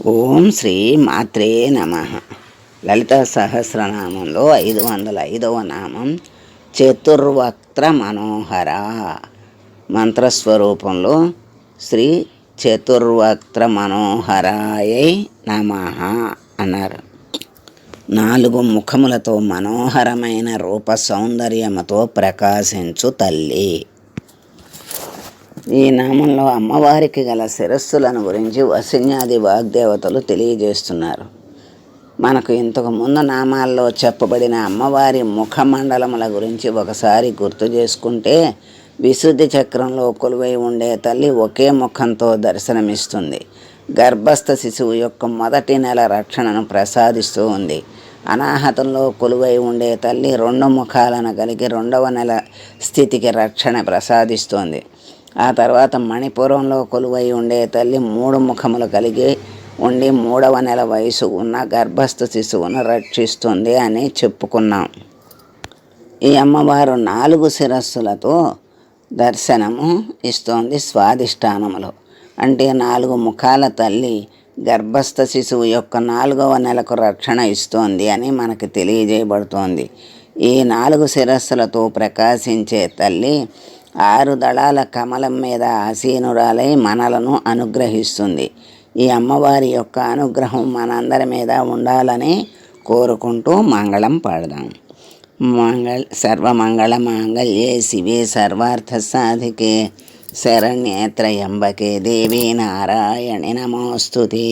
ఓం శ్రీ మాత్రే నమ. లలిత సహస్రనామంలో ఐదు వందల ఐదవ నామం చతుర్వక్త్ర మనోహర. మంత్రస్వరూపంలో శ్రీ చతుర్వక్త్ర మనోహరాయై నమ అన్నారు. నాలుగు ముఖములతో మనోహరమైన రూప సౌందర్యముతో ప్రకాశించు తల్లి. ఈ నామంలో అమ్మవారికి గల శిరస్సులను గురించి వసిన్యాది వాగ్దేవతలు తెలియజేస్తున్నారు. మనకు ఇంతకు ముందు నామాల్లో చెప్పబడిన అమ్మవారి ముఖమండలముల గురించి ఒకసారి గుర్తు చేసుకుంటే విశుద్ధి చక్రంలో కొలువై ఉండే తల్లి ఒకే ముఖంతో దర్శనమిస్తుంది. గర్భస్థ శిశువు యొక్క మొదటి నెల రక్షణను ప్రసాదిస్తూ ఉంది. అనాహతంలో కొలువై ఉండే తల్లి రెండు ముఖాలను కలిగి రెండవ నెల స్థితికి రక్షణ ప్రసాదిస్తోంది. ఆ తర్వాత మణిపురంలో కొలువై ఉండే తల్లి మూడు ముఖములు కలిగి ఉండి మూడవ నెల వయసు ఉన్న గర్భస్థ శిశువును రక్షిస్తుంది అని చెప్పుకున్నాం. ఈ అమ్మవారు నాలుగు శిరస్సులతో దర్శనము ఇస్తోంది స్వాధిష్టానములు. అంటే నాలుగు ముఖాల తల్లి గర్భస్థ శిశువు యొక్క నాలుగవ నెలకు రక్షణ ఇస్తోంది అని మనకు తెలియజేయబడుతోంది. ఈ నాలుగు శిరస్సులతో ప్రకాశించే తల్లి ఆరు దళాల కమలం మీద ఆసీనురాలై మనలను అనుగ్రహిస్తుంది. ఈ అమ్మవారి యొక్క అనుగ్రహం మనందరి మీద ఉండాలని కోరుకుంటూ మంగళం పాడదాం. మంగళ సర్వమంగళ మాంగళ్యే శివే సర్వార్థ సాధికే శరణ్యేత్రయంబకే దేవి నారాయణి నమోస్తుతే.